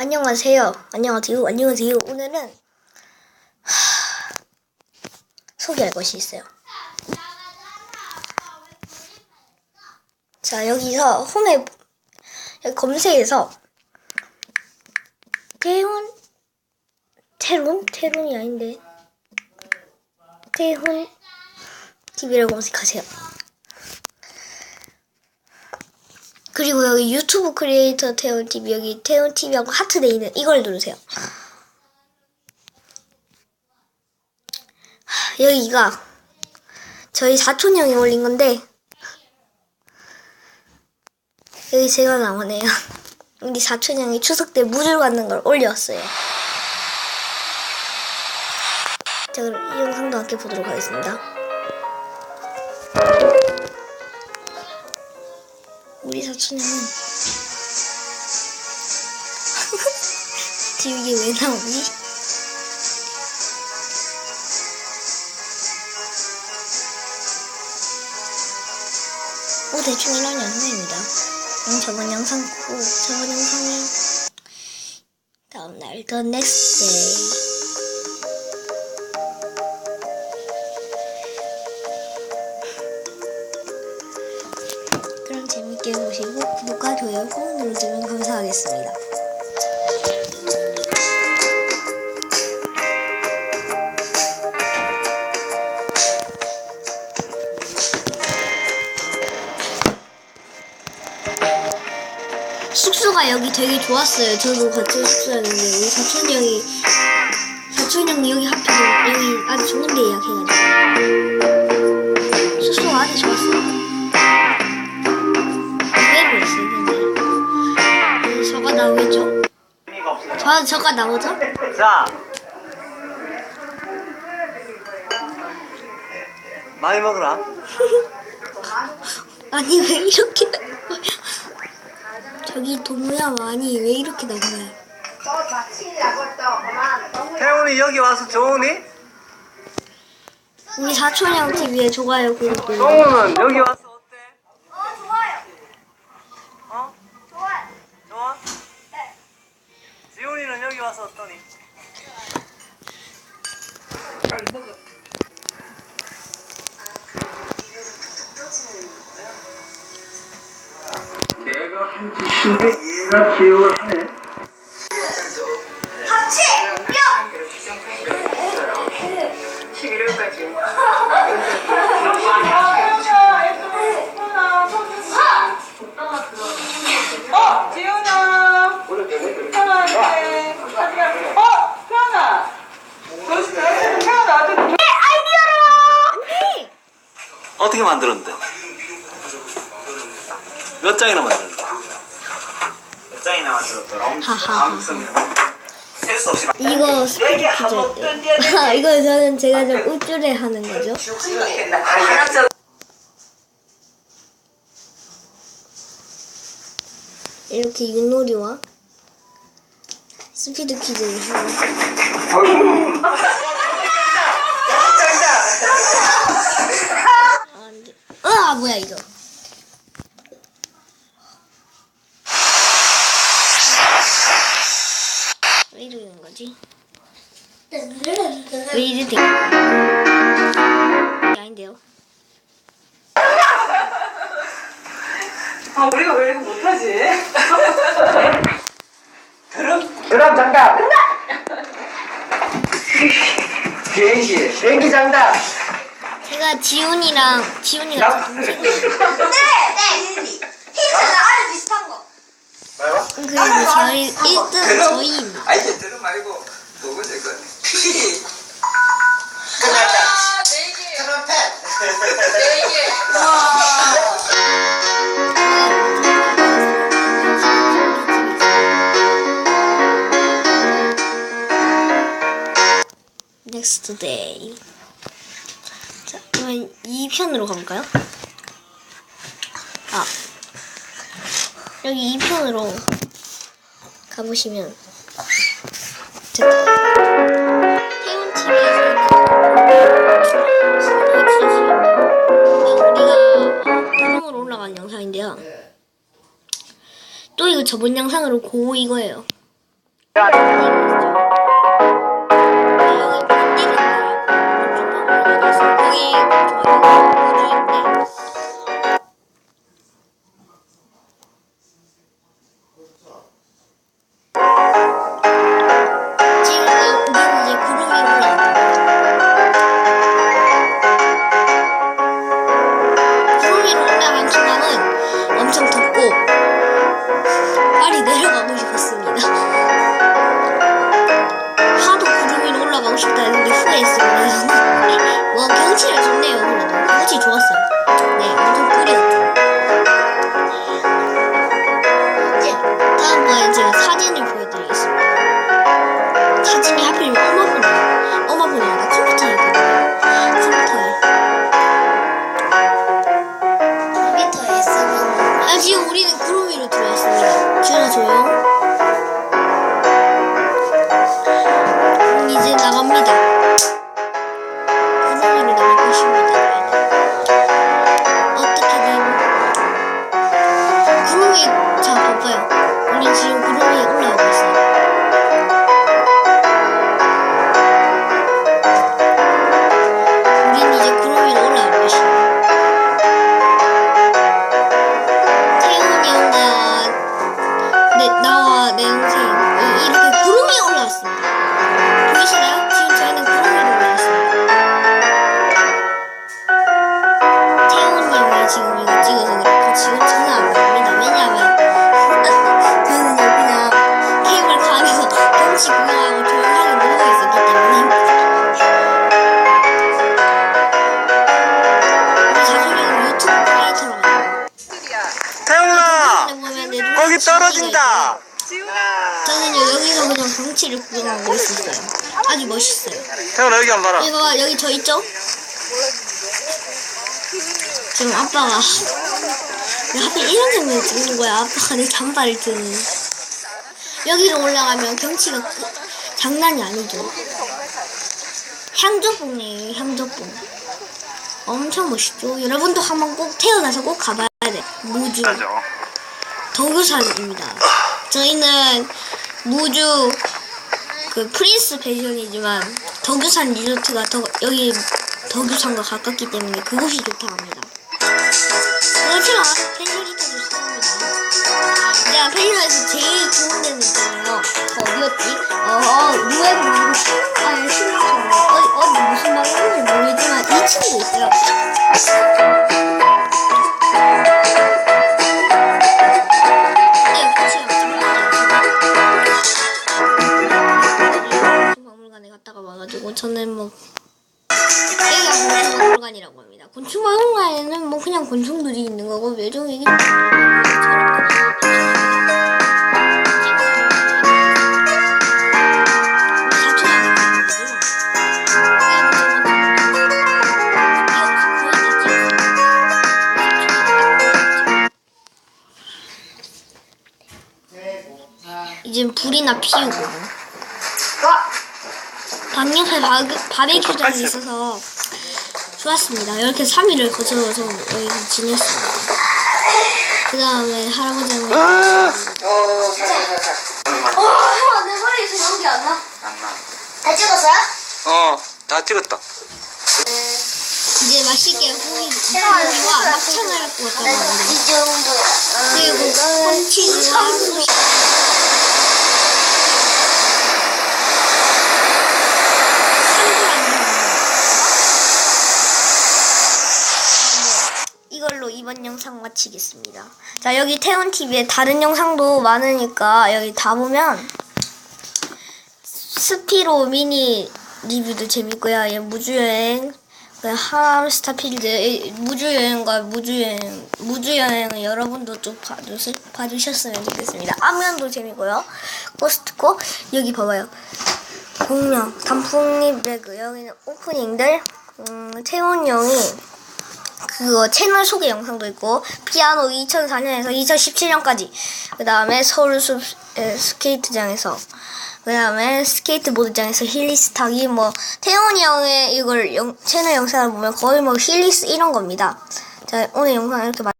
안녕하세요. 안녕하세요. 안녕하세요. 오늘은 하... 소개할 것이 있어요. 자, 여기서 홈에 여기 검색해서 태훈 테론? 테론이 아닌데 태훈 TV를 검색하세요. 그리고 여기 유튜브 크리에이터 태훈 TV 여기 태훈 TV하고 하트 돼 있는 이걸 누르세요. 하, 여기가 저희 사촌 형이 올린 건데 여기 제가 나오네요. 우리 사촌 형이 추석 때 무줄 받는 걸 올렸어요. 자 그럼 이 영상도 함께 보도록 하겠습니다. 우리 사촌 형은 지금 이게 왜 나오니? 뭐 대충 이런 영상입니다. 음, 저번 영상 보고 저번 영상이 다음 날 the next day 여기 되게 좋았어요. 저도 같이 숙소였는데 우리 사촌 형이 사촌 형이 여기 하필 여기 아주 좋은데 예약해가지고 숙소가 아주 좋았어요. 이대로 있어요, 근데. 저가 나오겠죠? 저, 저가 나오죠? 자. 많이 먹으라. 아니, 왜 이렇게 저기 동우야, 아니, 왜 이렇게 거야? 태훈이 여기 와서 좋으니? 우리 사촌 형 TV에 좋아요, 구독. 동우는 여기 와서 어때? 어, 좋아요. 어? 좋아요. 좋아? 네. 지훈이는 여기 와서 어떠니? 얘가 기억을 하네. 같이 뿅. 11월까지. 어, 지훈아. 태어나는데. 어, 태어나. 너 태어나 아주 어떻게 만들었는데? 몇 장이나 만들었는데? 몇 장이나 만들었더라? 하하하. 셀수 없이 이거 스피드죠. 아, 이거 저는 제가 좀 우쭐해 하는 거죠. 이렇게 윷놀이와 스피드 퀴즈를 하고. 아 뭐야 이거 왜 이래 돼? 이게 아닌데요? 아, 우리가 왜 이거 못하지? 드럼 장갑. 비행기. 비행기 장갑. 제가 지훈이랑 지훈이가 제 동생이에요. 네, 네. 비슷한 거. 그리고 저희 1등 저희입니다. 아 이게 들음 말고 뭐지 이거 피 아, 네 개. 트럼펫 네 개. Next day. 자, 그러면 2편으로 가볼까요? 아. 여기 2편으로 가보시면. 방송으로 올라간 영상인데요. 또 이거 저번 영상으로 고 이거예요. 경치가 좋네요. 그래도 경치 좋았어요. 네, 엄청 뿌렸죠. 이제 다음번에 제가 사진을 보여드리겠습니다. 사진이 하필이면 엄마분이 엄마분이 아니라 컴퓨터에. 컴퓨터에. 컴퓨터에 쓰는. 아 지금 우리는 구름 떨어진다. 있고 저는요 여기서 그냥 경치를 구경하고 있었어요. 아주 멋있어요. 태훈아 여기 한번 봐라. 여기 봐봐 여기 저 있죠? 지금 아빠가 왜 하필 이런 장면을 찍는 거야. 아빠가 내 잠바를 드는. 여기로 올라가면 경치가 끝- 장난이 아니죠. 향조봉이에요 향조봉. 엄청 멋있죠. 여러분도 한번 꼭 태어나서 꼭 가봐야 돼. 무주 덕유산입니다 저희는 무주 그 프린스 펜션이지만 덕유산 리조트가 더 여기 덕유산과 가깝기 때문에 그곳이 좋다 합니다. 그렇지만 펜션이 더 좋습니다. 제가 펜션에서 제일 좋은 데는 있잖아요. 그 어디였지? 어, 어 루에브 말고 신, 아니 신촌 어디 어디 무슨 말 하는지 모르겠지만 2층도 있어요. 저는 뭐 여기가 곤충박물관이라고 합니다. 곤충박물관에는 뭐 그냥 곤충들이 있는 거고 묘종이 이제 불이나 피우고 방역에 바베큐장이 있어서 좋았습니다. 이렇게 3일을 거쳐서 여기서 지냈습니다. 그 다음에 할아버지는 어, 형, 내 머리에서 연기 안 나? 안나 다 찍었어요? 어다 찍었다 이제 맛있게 고기, 고기와 막창을 구웠다고 합니다. 이 정도야. 그리고 콘치즈와 소시 이걸로 이번 영상 마치겠습니다. 자 여기 태원 TV에 다른 영상도 많으니까 여기 다 보면 스피로 미니 리뷰도 재밌고요. 예, 무주여행, 그 하스타 필드 이 무주여행과 무주여행, 무주여행을 여러분도 좀 봐주시, 봐주셨으면 좋겠습니다. 암면도 재밌고요. 코스트코 여기 봐봐요. 공룡, 단풍잎 배그 여기는 오프닝들 음, 태원 형이 그거 채널 소개 영상도 있고 피아노 2004년에서 2017년까지. 그 다음에 서울 숲 에, 스케이트장에서 그 다음에 스케이트보드장에서 힐리스 타기 뭐 태훈이 형의 이걸 영- 채널 영상을 보면 거의 뭐 힐리스 이런 겁니다. 자 오늘 영상 이렇게 마